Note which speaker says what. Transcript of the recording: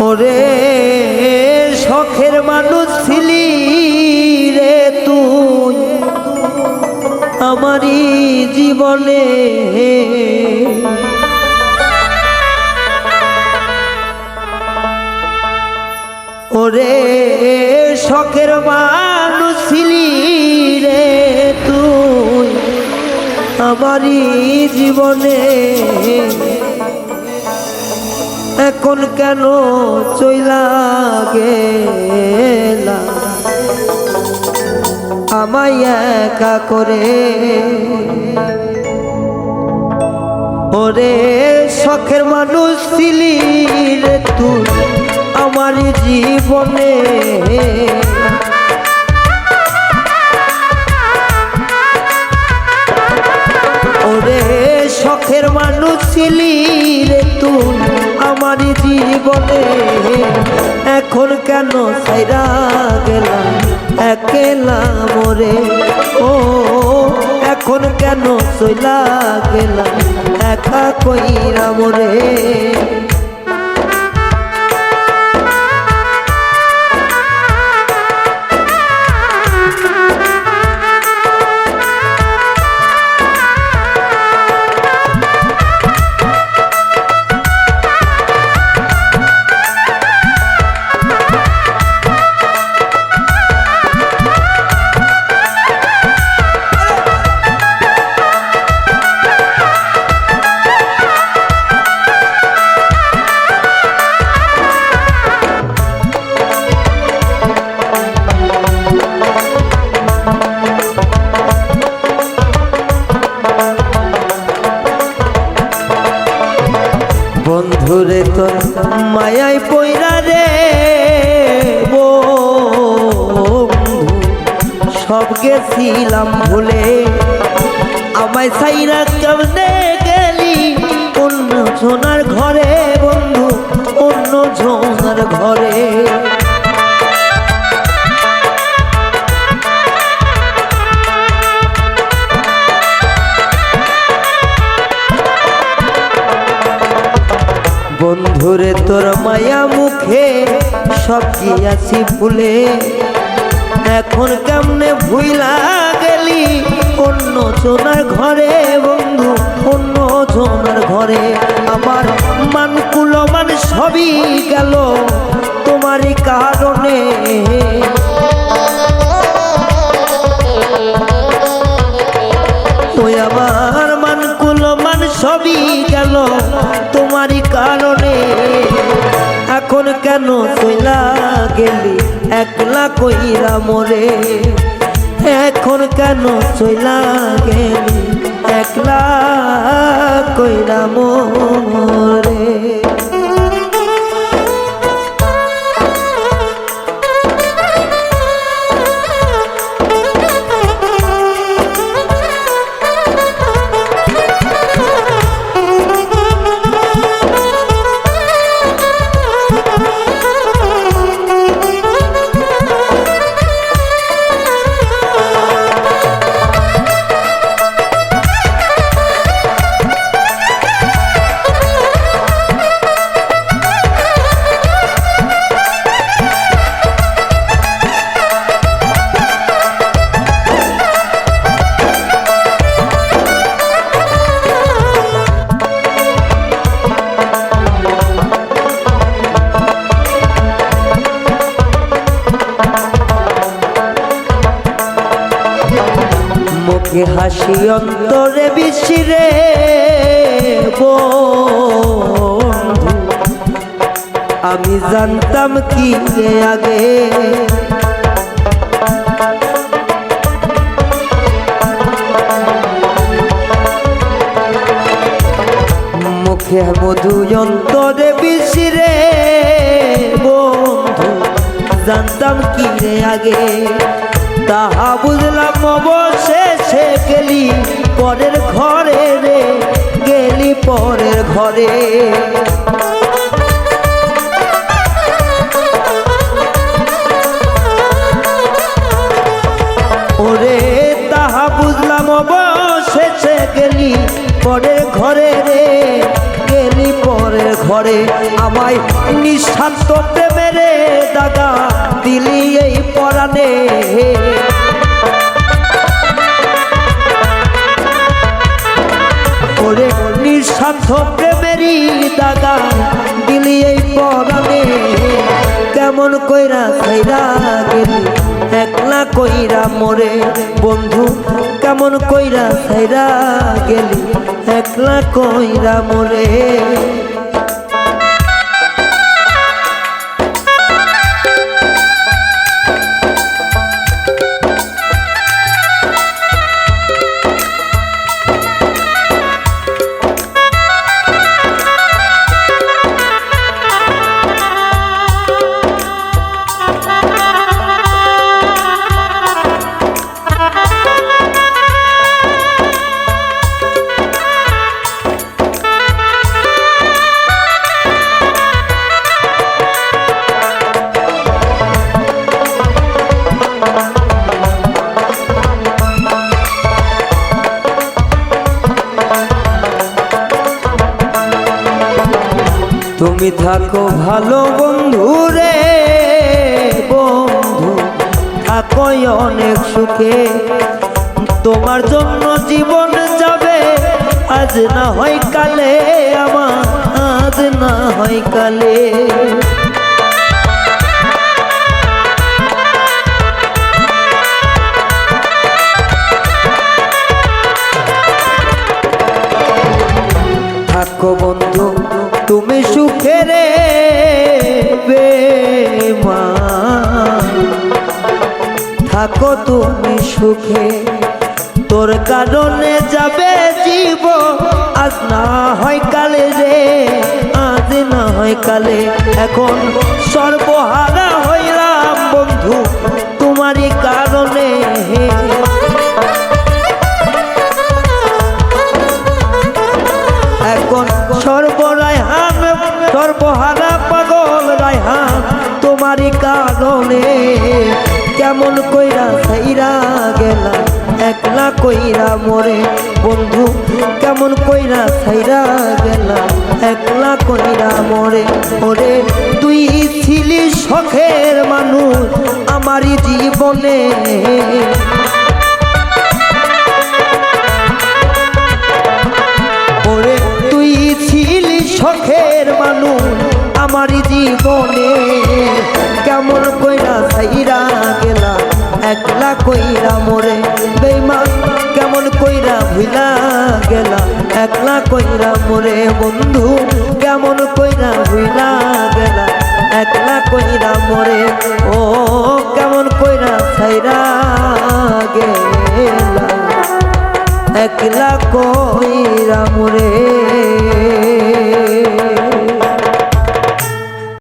Speaker 1: ওরে শখের মানুষ ছিলি রে তুই। আমারই জীবনে ওরে শখের মানুষ ছিলি রে তুই। আমারই জীবনে এখন কেন চইলা গেলা? আমায় একা করে? ওরে শখের মানুষ ছিলি রে তুই, আমার জীবনে। ওরে শখের মানুষ ছিলি রে তুই আমার জীবনে। এখন কেন সাইরা গেলাম? একেলা মরে। ও, এখন কেন সইলা গেলাম? একা কইরা মোরে। সব গেছিলাম ভুলে। আমায় সাইরা কেমনে গেলি? অন্য সোনার ঘরে বন্ধু, অন্য সোনার ঘরে। বন্ধুরে তোর মায়া মুখে সব কি আছি ভুলে এখন কেমনে ভুইলা গেলি? অন্য জোনার ঘরে বন্ধু, অন্য জোনার ঘরে। আমার মান কুলমান সবই গেল তোমারই কারণে। ওই আমার মান কুলমান সবই গেল তোমারই কারণে। এখন কেন চইলা গেলি? একলা কইরা মরে। এখন কেন চইলা গেলি? একলা কইরা মোরে। মুখে হাসি অন্তরে বিশিরে আমি জানতাম কি আগে। মুখে মধু অন্তরে বিশিরে বন্ধু জানতাম কি আগে। তাহা বুঝলাম অবশেষে গেলি পরের ঘরে রে, গেলি পরের ঘরে। ওরে, তাহা বুঝলাম অবশেষে গেলি পরের ঘরে রে, গেলি পরের ঘরে। ঘরে আমায় নিঃস্বার্থ প্রেমেরে দাদা দিলি এই পরাণে। ওরে নিঃস্বার্থ প্রেমেরই দাদা, দিলি এই পরাণে। কেমন কইরা খাইরা গেলি, একলা কইরা মোরে। বন্ধু, কেমন কইরা খাইরা গেলি, একলা কইরা মোরে। তুমি থাকো ভালো বন্ধু রে, বন্ধু। থাকো অনেক সুখে। তোমার জন্য জীবন যাবে। আজ না হয় কালে, আমার আজ না হয় কালে। তুমি সুখে রে মা। থাকো তুমি সুখে, তোর কারণে যাবে জীব আজ না হয় কালে রে, আজ না হয় কালে এখন সর্বহারা কেমন কইরা সাইরা গেলা, একলা কইরা মরে। বন্ধু, কেমন কইরা সাইরা গেলা, একলা কইরা মরে। ওরে, তুই ছিলি শখের মানুষ, আমারই জীবনে ওরে, তুই ছিলি শখের মানুষ আমার জীবনে কেমন কইরা সাইরা গেলা, একলা কইরা মোরে। বেমা কেমন কইরা ভুলা গেলা, একলা কইরা মোরে। বন্ধু, কেমন কইরা ভুলা গেলা।